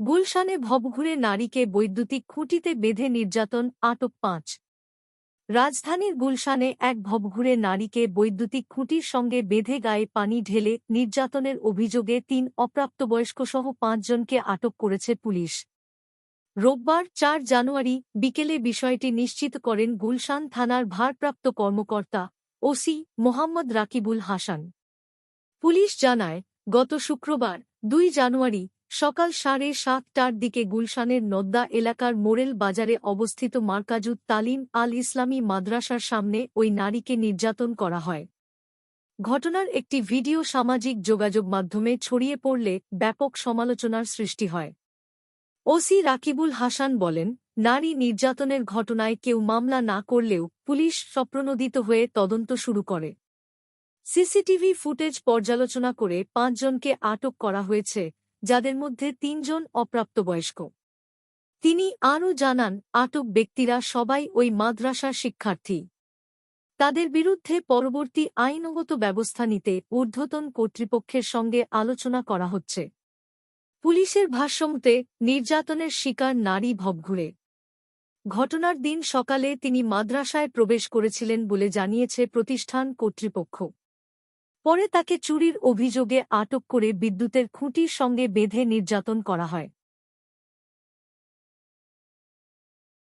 গুলশানে ভবঘুরে নারীকে বৈদ্যুতিক খুঁটিতে বেঁধে নির্যাতন, আটক পাঁচ। রাজধানীর গুলশানে এক ভবঘুরে নারীকে বৈদ্যুতিক খুঁটির সঙ্গে বেঁধে গায়ে পানি ঢেলে নির্যাতনের অভিযোগে তিন অপ্রাপ্তবয়স্কসহ পাঁচজনকে আটক করেছে পুলিশ। রোববার চার জানুয়ারি বিকেলে বিষয়টি নিশ্চিত করেন গুলশান থানার ভারপ্রাপ্ত কর্মকর্তা ওসি মোহাম্মদ রাকিবুল হাসান। পুলিশ জানায়, গত শুক্রবার, দুই জানুয়ারি সকাল সাড়ে সাতটার দিকে গুলশানের নদ্দা এলাকার মোরেল বাজারে অবস্থিত মার্কাজুদ তালিম আল ইসলামী মাদ্রাসার সামনে ওই নারীকে নির্যাতন করা হয়। ঘটনার একটি ভিডিও সামাজিক যোগাযোগ মাধ্যমে ছড়িয়ে পড়লে ব্যাপক সমালোচনার সৃষ্টি হয়। ওসি রাকিবুল হাসান বলেন, নারী নির্যাতনের ঘটনায় কেউ মামলা না করলেও পুলিশ স্বপ্রণোদিত হয়ে তদন্ত শুরু করে। সিসিটিভি ফুটেজ পর্যালোচনা করে পাঁচজনকে আটক করা হয়েছে। যাদের মধ্যে তিনজন অপ্রাপ্তবয়স্ক। তিনি আরও জানান, আটক ব্যক্তিরা সবাই ওই মাদ্রাসার শিক্ষার্থী। তাদের বিরুদ্ধে পরবর্তী আইনগত ব্যবস্থা নিতে ঊর্ধ্বতন কর্তৃপক্ষের সঙ্গে আলোচনা করা হচ্ছে। পুলিশের ভাষ্যমতে, নির্যাতনের শিকার নারী ভবঘুরে। ঘটনার দিন সকালে তিনি মাদ্রাসায় প্রবেশ করেছিলেন বলে জানিয়েছে প্রতিষ্ঠান কর্তৃপক্ষ। পরে তাকে চুরির অভিযোগে আটক করে বিদ্যুতের খুঁটির সঙ্গে বেঁধে নির্যাতন করা হয়।